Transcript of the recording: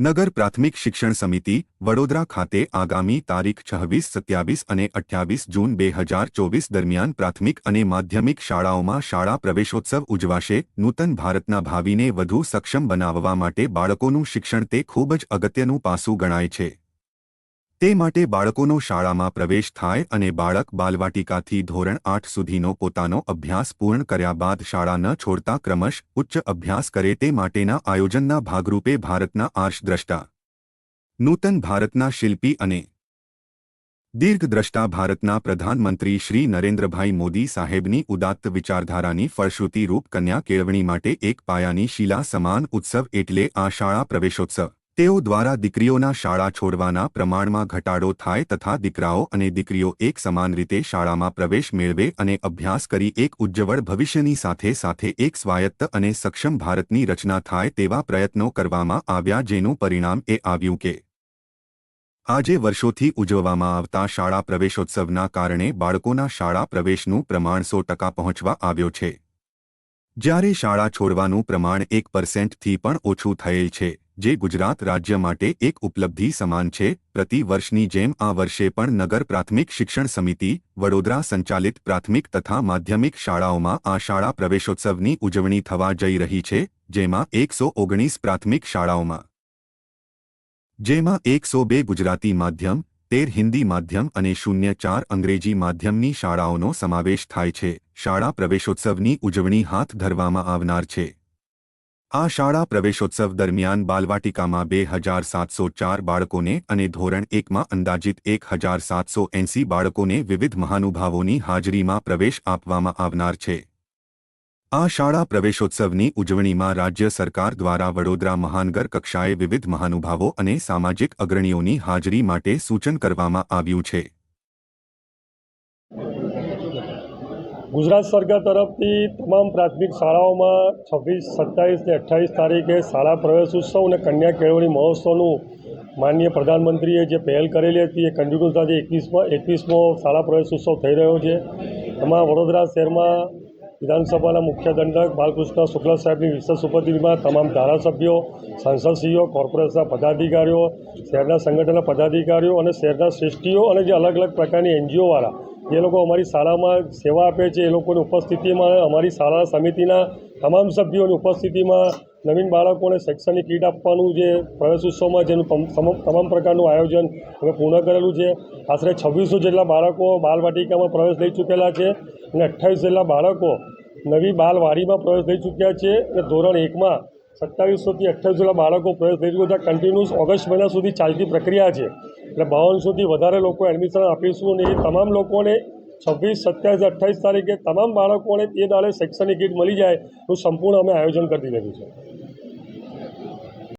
નગર પ્રાથમિક શિક્ષણ સમિતિ, વડોદરા ખાતે આગામી તારીખ છવ્વીસ, સત્યાવીસ અને અઠ્યાવીસ જૂન બે હજાર ચોવીસ દરમિયાન પ્રાથમિક અને માધ્યમિક શાળાઓમાં શાળા પ્રવેશોત્સવ ઉજવાશે. નૂતન ભારતના ભાવિને વધુ સક્ષમ બનાવવા માટે બાળકોનું શિક્ષણ તે ખૂબ જ અગત્યનું પાસું ગણાય છે. તે માટે બાળકોનો શાળામાં પ્રવેશ થાય અને બાળક બાલવાટિકાથી ધોરણ આઠ સુધીનો પોતાનો અભ્યાસ પૂર્ણ કર્યા બાદ શાળા ન છોડતા ક્રમશ ઉચ્ચ અભ્યાસ કરે તે માટેના આયોજનના ભાગરૂપે ભારતના આર્ષદ્રષ્ટા, નૂતન ભારતના શિલ્પી અને દીર્ઘદ્રષ્ટા ભારતના પ્રધાનમંત્રી શ્રી નરેન્દ્રભાઈ મોદી સાહેબની ઉદાત્ત વિચારધારાની ફળશ્રુતિરૂપ કન્યા કેળવણી માટે એક પાયાની શિલા સમાન ઉત્સવ એટલે આ શાળા પ્રવેશોત્સવ. તેઓ દ્વારા દીકરીઓના શાળા છોડવાના પ્રમાણમાં ઘટાડો થાય તથા દીકરાઓ અને દીકરીઓ એક સમાન રીતે શાળામાં પ્રવેશ મેળવે અને અભ્યાસ કરી એક ઉજ્જવળ ભવિષ્યની સાથે સાથે એક સ્વાયત્ત અને સક્ષમ ભારતની રચના થાય તેવા પ્રયત્નો કરવામાં આવ્યા જેનું પરિણામ એ આવ્યું કે આજે વર્ષોથી ઉજવવામાં આવતા શાળા પ્રવેશોત્સવના કારણે બાળકોના શાળા પ્રવેશનું પ્રમાણ સો ટકા પહોંચવા આવ્યો છે. જ્યારે શાળા છોડવાનું પ્રમાણ એક પર્સેન્ટથી પણ ઓછું થયેલ છે. જે ગુજરાત રાજ્ય માટે એક ઉપલબ્ધિ સમાન છે. પ્રતિ વર્ષની જેમ આ વર્ષે પણ નગર પ્રાથમિક શિક્ષણ સમિતિ, વડોદરા સંચાલિત પ્રાથમિક તથા માધ્યમિક શાળાઓમાં આ શાળા પ્રવેશોત્સવની ઉજવણી થવા જઈ રહી છે, જેમાં એકસો ઓગણીસ પ્રાથમિક શાળાઓમાં. જેમાં એકસો બે ગુજરાતી માધ્યમ, તેર હિન્દી માધ્યમ અને શૂન્ય ચાર અંગ્રેજી માધ્યમની શાળાઓનો સમાવેશ થાય છે. શાળા પ્રવેશોત્સવની ઉજવણી હાથ ધરવામાં આવનાર છે. આ શાળા પ્રવેશોત્સવ દરમિયાન બાલવાટિકામાં બે હજાર સાતસો ચાર બાળકોને અને ધોરણ એકમાં અંદાજિત એક હજાર સાતસો એંસી બાળકોને વિવિધ મહાનુભાવોની હાજરીમાં પ્રવેશ આપવામાં આવનાર છે. આ શાળા પ્રવેશોત્સવની ઉજવણીમાં રાજ્ય સરકાર દ્વારા વડોદરા મહાનગર કક્ષાએ વિવિધ મહાનુભાવો અને સામાજિક અગ્રણીઓની હાજરી માટે સૂચન કરવામાં આવ્યું છે. ગુજરાત સરકાર તરફથી તમામ પ્રાથમિક શાળાઓમાં છવ્વીસ, સત્તાવીસ ને અઠ્ઠાવીસ તારીખે શાળા પ્રવેશ ઉત્સવ અને કન્યા કેળવણી મહોત્સવનું માનનીય પ્રધાનમંત્રીએ જે પહેલ કરેલી હતી એ કન્ટિન્યુઅસ એકવીસમાં, એકવીસમો શાળા પ્રવેશ ઉત્સવ થઈ રહ્યો છે. એમાં વડોદરા શહેરમાં વિધાનસભાના મુખ્ય દંડક બાલકૃષ્ણ શુક્લા સાહેબની વિશેષ ઉપસ્થિતિમાં તમામ ધારાસભ્યો, સાંસદશ્રીઓ, કોર્પોરેશનના પદાધિકારીઓ, શહેરના સંગઠનના પદાધિકારીઓ અને શહેરના શ્રેષ્ઠીઓ અને જે અલગ અલગ પ્રકારની એનજીઓવાળા જે લોકો અમારી શાળામાં સેવા આપે છે, એ લોકોની ઉપસ્થિતિમાં, અમારી શાળા સમિતિના તમામ સભ્યોની ઉપસ્થિતિમાં નવીન બાળકોને શૈક્ષણિક કીટ આપવાનું જે પ્રવેશ ઉત્સવમાં જેનું તમામ પ્રકારનું આયોજન અમે પૂર્ણ કરેલું છે. આશરે છવ્વીસો જેટલા બાળકો બાલવાટિકામાં પ્રવેશ લઈ ચૂકેલા છે અને અઠ્ઠાવીસ જેટલા બાળકો નવી બાલવાડીમાં પ્રવેશ લઈ ચૂક્યા છે. અને ધોરણ એકમાં સત્તાવીસોથી અઠ્ઠાવીસ જેટલા બાળકો પ્રવેશ લઈ ચૂક્યા કન્ટિન્યુઅસ ઓગસ્ટ મહિના સુધી ચાલતી પ્રક્રિયા છે. એટલે બાવનસોથી વધારે લોકો એડમિશન આપીશું અને એ તમામ લોકોને છવ્વીસ, સત્યાવીસ અઠ્ઠાવીસ તારીખે તમામ બાળકોને તે દાડે શૈક્ષણિક કીટ મળી જાય એવું સંપૂર્ણ અમે આયોજન કરી દીધું છે.